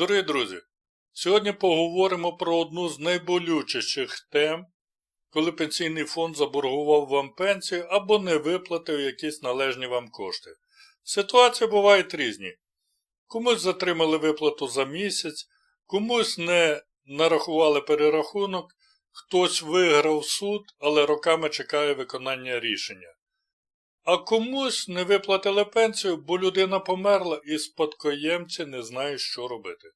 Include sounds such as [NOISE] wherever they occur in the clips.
Дорогі друзі, сьогодні поговоримо про одну з найболючіших тем, коли пенсійний фонд заборгував вам пенсію або не виплатив якісь належні вам кошти. Ситуації бувають різні. Комусь затримали виплату за місяць, комусь не нарахували перерахунок, хтось виграв суд, але роками чекає виконання рішення. А комусь не виплатили пенсію, бо людина померла і спадкоємці не знають, що робити.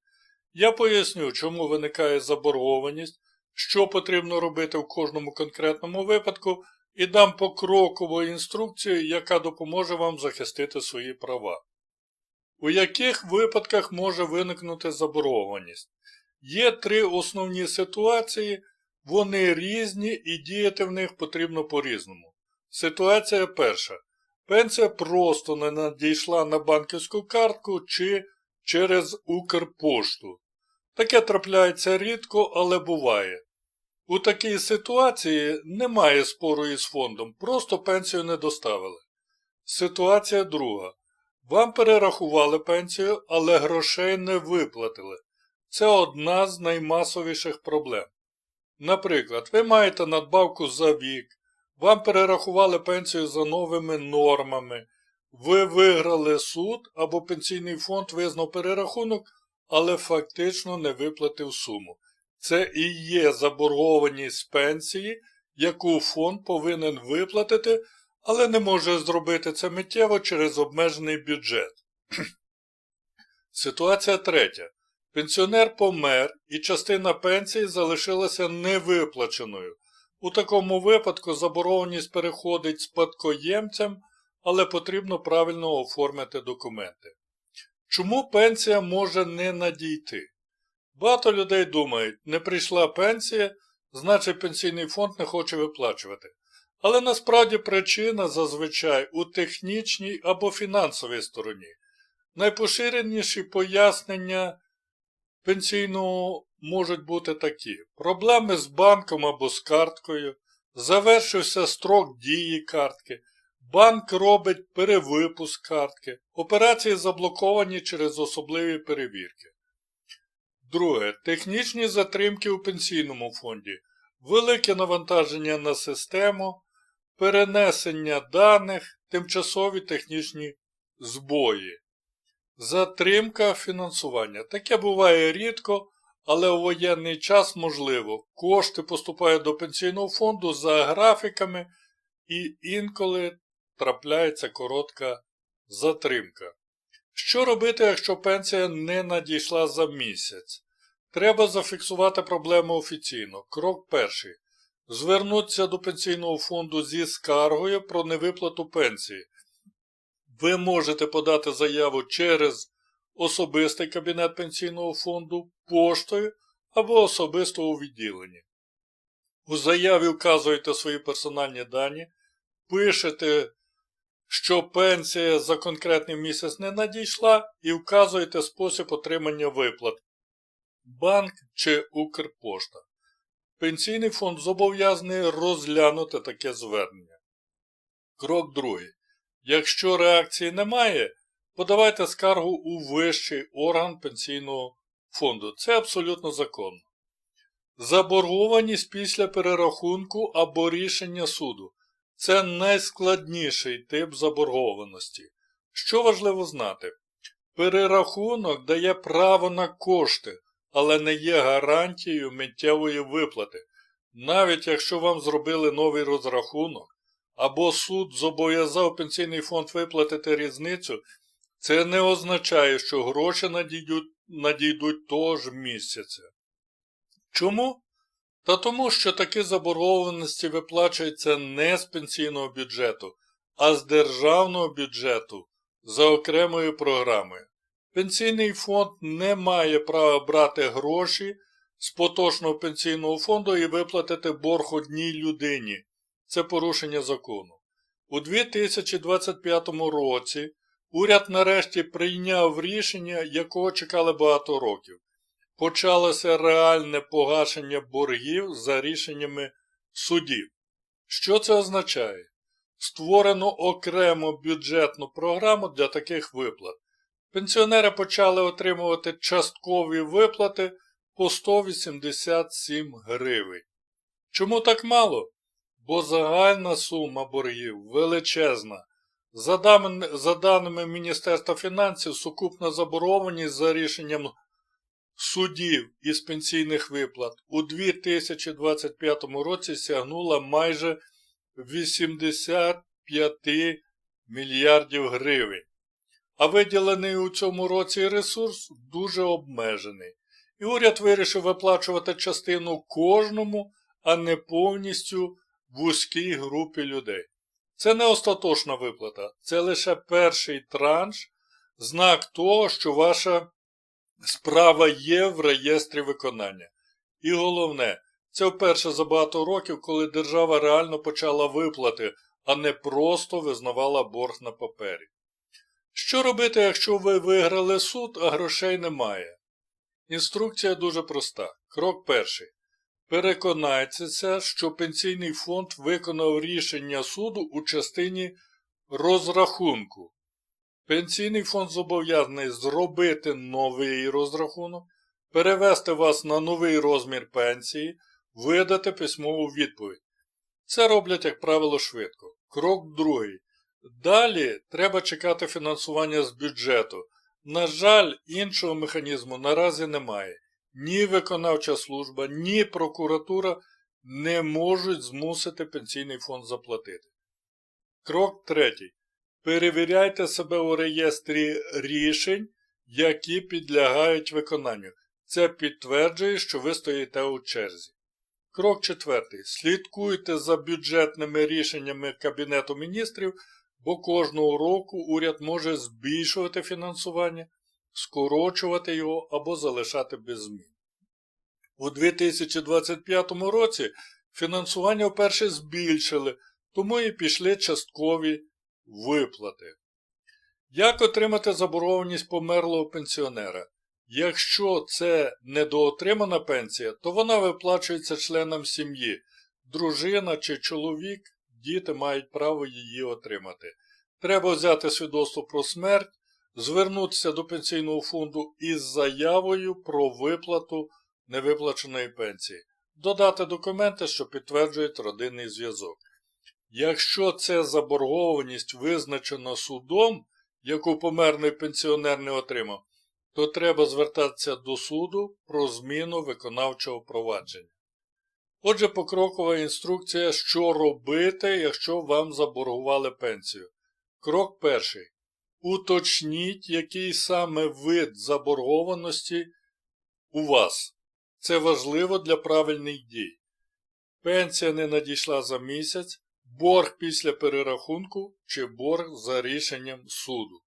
Я поясню, чому виникає заборгованість, що потрібно робити в кожному конкретному випадку, і дам покрокову інструкцію, яка допоможе вам захистити свої права. У яких випадках може виникнути заборгованість? Є три основні ситуації, вони різні і діяти в них потрібно по-різному. Ситуація перша. Пенсія просто не надійшла на банківську картку чи через Укрпошту. Таке трапляється рідко, але буває. У такій ситуації немає спору із фондом, просто пенсію не доставили. Ситуація друга. Вам перерахували пенсію, але грошей не виплатили. Це одна з наймасовіших проблем. Наприклад, ви маєте надбавку за вік, вам перерахували пенсію за новими нормами, ви виграли суд або пенсійний фонд визнав перерахунок, але фактично не виплатив суму. Це і є заборгованість пенсії, яку фонд повинен виплатити, але не може зробити це миттєво через обмежений бюджет. [CLEARS THROAT] Ситуація третя. Пенсіонер помер і частина пенсії залишилася невиплаченою. У такому випадку заборгованість переходить спадкоємцям, але потрібно правильно оформити документи. Чому пенсія може не надійти? Багато людей думають, не прийшла пенсія, значить пенсійний фонд не хоче виплачувати. Але насправді причина зазвичай у технічній або фінансовій стороні. Найпоширеніші пояснення пенсійного можуть бути такі: проблеми з банком або з карткою, завершився строк дії картки, банк робить перевипуск картки, операції заблоковані через особливі перевірки. Друге. Технічні затримки у пенсійному фонді, велике навантаження на систему, перенесення даних, тимчасові технічні збої. Затримка фінансування. Таке буває рідко, але у воєнний час можливо. Кошти поступають до пенсійного фонду за графіками і інколи трапляється коротка затримка. Що робити, якщо пенсія не надійшла за місяць? Треба зафіксувати проблему офіційно. Крок перший. Звернутися до пенсійного фонду зі скаргою про невиплату пенсії. Ви можете подати заяву через особистий кабінет пенсійного фонду, поштою або особисто у відділенні. У заяві вказуєте свої персональні дані, пишете, що пенсія за конкретний місяць не надійшла, і вказуєте спосіб отримання виплат. Банк чи Укрпошта. Пенсійний фонд зобов'язаний розглянути таке звернення. Крок другий. Якщо реакції немає, подавайте скаргу у вищий орган пенсійного фонду. Це абсолютно законно. Заборгованість після перерахунку або рішення суду. Це найскладніший тип заборгованості. Що важливо знати? Перерахунок дає право на кошти, але не є гарантією миттєвої виплати. Навіть якщо вам зробили новий розрахунок, або суд зобов'язав пенсійний фонд виплатити різницю, це не означає, що гроші надійдуть, надійдуть того місяця. Чому? Та тому, що такі заборгованості виплачуються не з пенсійного бюджету, а з державного бюджету за окремою програмою. Пенсійний фонд не має права брати гроші з поточного пенсійного фонду і виплатити борг одній людині. Це порушення закону. У 2025 році уряд нарешті прийняв рішення, якого чекали багато років. Почалося реальне погашення боргів за рішеннями судів. Що це означає? Створено окрему бюджетну програму для таких виплат. Пенсіонери почали отримувати часткові виплати по 187 гривень. Чому так мало? Бо загальна сума боргів величезна. За даними, Міністерства фінансів, сукупна заборгованість за рішенням судів із пенсійних виплат у 2025 році сягнула майже 85 мільярдів гривень. А виділений у цьому році ресурс дуже обмежений. І уряд вирішив виплачувати частину кожному, а не повністю вузькій групі людей. Це не остаточна виплата, це лише перший транш, знак того, що ваша справа є в реєстрі виконання. І головне, це вперше за багато років, коли держава реально почала виплати, а не просто визнавала борг на папері. Що робити, якщо ви виграли суд, а грошей немає? Інструкція дуже проста. Крок перший. Переконайтеся, що пенсійний фонд виконав рішення суду у частині розрахунку. Пенсійний фонд зобов'язаний зробити новий розрахунок, перевести вас на новий розмір пенсії, видати письмову відповідь. Це роблять, як правило, швидко. Крок другий. Далі треба чекати фінансування з бюджету. На жаль, іншого механізму наразі немає. Ні виконавча служба, ні прокуратура не можуть змусити пенсійний фонд заплатити. Крок третій. Перевіряйте себе у реєстрі рішень, які підлягають виконанню. Це підтверджує, що ви стоїте у черзі. Крок четвертий. Слідкуйте за бюджетними рішеннями Кабінету міністрів, бо кожного року уряд може збільшувати фінансування, скорочувати його або залишати без змін. У 2025 році фінансування вперше збільшили, тому і пішли часткові виплати. Як отримати заборгованість померлого пенсіонера? Якщо це недоотримана пенсія, то вона виплачується членам сім'ї. Дружина чи чоловік, діти мають право її отримати. Треба взяти свідоцтво про смерть, звернутися до пенсійного фонду із заявою про виплату невиплаченої пенсії, додати документи, що підтверджують родинний зв'язок. Якщо це заборгованість визначена судом, яку померлий пенсіонер не отримав, то треба звертатися до суду про зміну виконавчого провадження. Отже, покрокова інструкція, що робити, якщо вам заборгували пенсію. Крок перший. Уточніть, який саме вид заборгованості у вас. Це важливо для правильних дій. Пенсія не надійшла за місяць, борг після перерахунку чи борг за рішенням суду.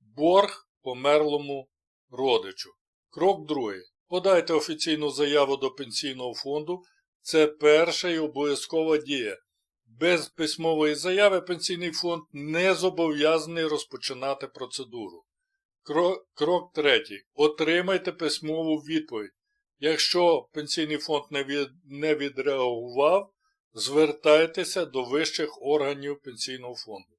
Борг померлому родичу. Крок другий. Подайте офіційну заяву до пенсійного фонду. Це перша і обов'язкова дія. Без письмової заяви пенсійний фонд не зобов'язаний розпочинати процедуру. Крок, третій. Отримайте письмову відповідь. Якщо пенсійний фонд не, від, не відреагував, звертайтеся до вищих органів пенсійного фонду.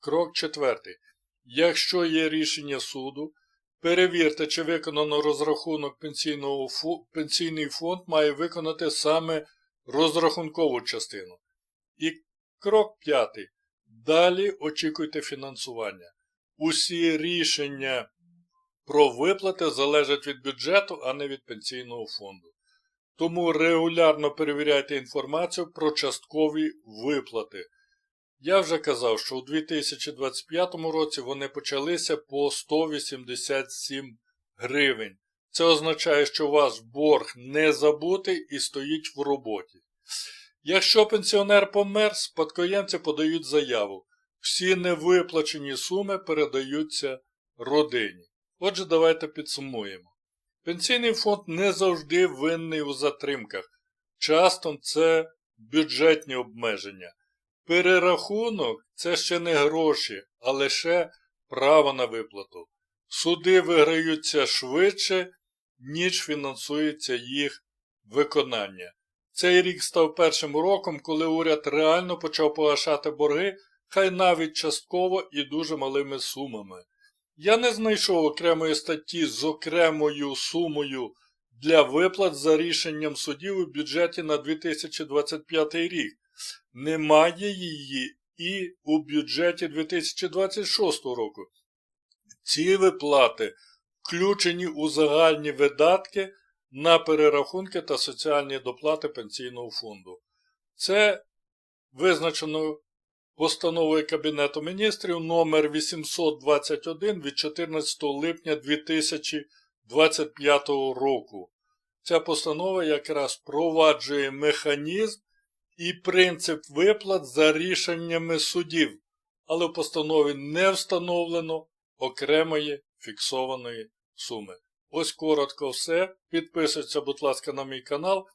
Крок четвертий. Якщо є рішення суду, перевірте, чи виконано розрахунок пенсійного фу, пенсійний фонд має виконати саме розрахункову частину. І крок п'ятий. Далі очікуйте фінансування. Усі рішення про виплати залежать від бюджету, а не від пенсійного фонду. Тому регулярно перевіряйте інформацію про часткові виплати. Я вже казав, що у 2025 році вони почалися по 187 гривень. Це означає, що ваш борг не забутий і стоїть в роботі. Якщо пенсіонер помер, спадкоємці подають заяву. Всі невиплачені суми передаються родині. Отже, давайте підсумуємо. Пенсійний фонд не завжди винний у затримках. Часто це бюджетні обмеження. Перерахунок це ще не гроші, а лише право на виплату. Суди виграються швидше, ніж фінансується їх виконання. Цей рік став першим роком, коли уряд реально почав погашати борги, хай навіть частково і дуже малими сумами. Я не знайшов окремої статті з окремою сумою для виплат за рішенням судів у бюджеті на 2025 рік. Немає її і у бюджеті 2026 року. Ці виплати включені у загальні видатки на перерахунки та соціальні доплати пенсійного фонду. Це визначено постановою Кабінету міністрів номер 821 від 14 липня 2025 року. Ця постанова якраз впроваджує механізм і принцип виплат за рішеннями судів, але в постанові не встановлено окремої фіксованої суми. Ось коротко все. Підписуйтесь, будь ласка, на мій канал.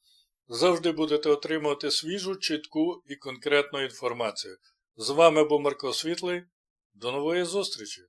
Завжди будете отримувати свіжу, чітку і конкретну інформацію. З вами був Марко Світлий. До нової зустрічі!